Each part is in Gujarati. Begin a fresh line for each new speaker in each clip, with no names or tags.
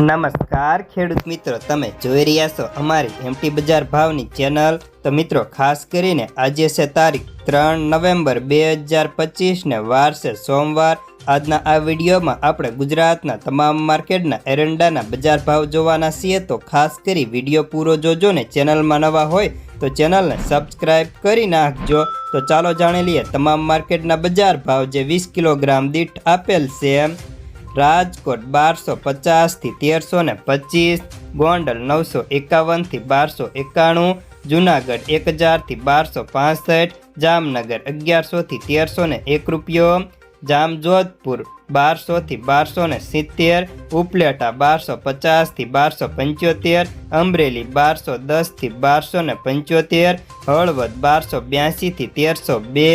નમસ્કાર, ખેડૂત મિત્રો. તમે જોઈ રહ્યા છો અમારી એમટી બજાર ભાવની ચેનલ. તો મિત્રો, ખાસ કરીને આજે છે તારીખ ત્રણ નવેમ્બર બે હજાર પચીસને વાર છે સોમવાર. આજના આ વિડીયોમાં આપણે ગુજરાતના તમામ માર્કેટના એરંડાના બજાર ભાવ જોવાના છીએ. તો ખાસ કરી વીડિયો પૂરો જોજો ને ચેનલમાં નવા હોય તો ચેનલને સબસ્ક્રાઇબ કરી નાખજો. તો ચાલો જાણી લઈએ, તમામ માર્કેટના બજાર ભાવ જે વીસ કિલોગ્રામ દીઠ આપેલ છે. રાજકોટ બારસો પચાસથી તેરસો ને પચીસ, ગોંડલ નવસો એકાવનથી બારસો એકાણું, જુનાગઢ એક હજારથી બારસો પાસઠ, જામનગર અગિયારસોથી તેરસો ને એક રૂપિયો, જામજોધપુર બારસોથી બારસો ને સિત્તેર, ઉપલેટા બારસો પચાસથી બારસો પંચોતેર, અમરેલી બારસો દસથી બારસો ને પંચોતેર, હળવદ બારસો બ્યાસીથી તેરસો બે,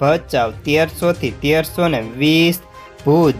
ભચાઉ તેરસોથી તેરસો ને વીસ, ભુજ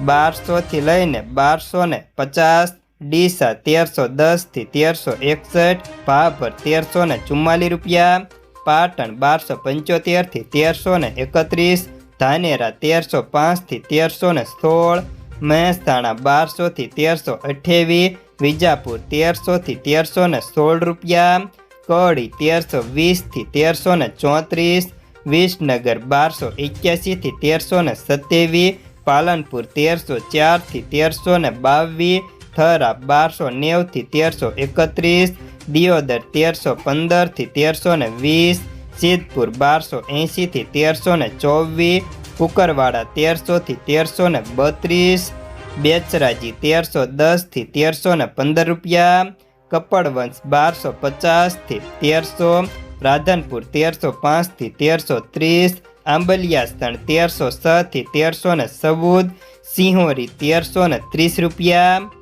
બારસોથી લઈને બારસો ને પચાસ, ડીસા તેરસો દસથી તેરસો એકસઠ, ભાભર તેરસો ને ચુમ્માલીસ રૂપિયા, પાટણ બારસો પંચોતેરથી તેરસો ને એકત્રીસ, ધાનેરા તેરસો પાંચથી તેરસો ને સોળ, મહેસાણા બારસોથી તેરસો અઠ્યાવીસ, વિજાપુર તેરસોથી તેરસો ને સોળ રૂપિયા, કડી તેરસો વીસથી તેરસો ને ચોત્રીસ, વિસનગર બારસો એક્યાસીથી તેરસો ને સત્યાવીસ પાલનપુર તેરસો ચારથી તેરસો ને બાવીસ, થરા બારસો નેવથી તેરસો એકત્રીસ, દિયોદર તેરસો પંદરથી તેરસો ને વીસ, સિદ્ધપુર બારસો એંશીથી તેરસો ને ચોવીસ, કુકરવાડા તેરસોથી તેરસો ને બત્રીસ, બેચરાજી તેરસો દસથી તેરસો ને પંદર રૂપિયા, કપડવંશ બારસો પચાસથી તેરસો, રાધનપુર તેરસો પાંચથી તેરસો ત્રીસ આંબલિયાસ્તણ તેરસો છથી તેરસો ને ચૌદ સિંહોરી તેરસો ને ત્રીસ રૂપિયા.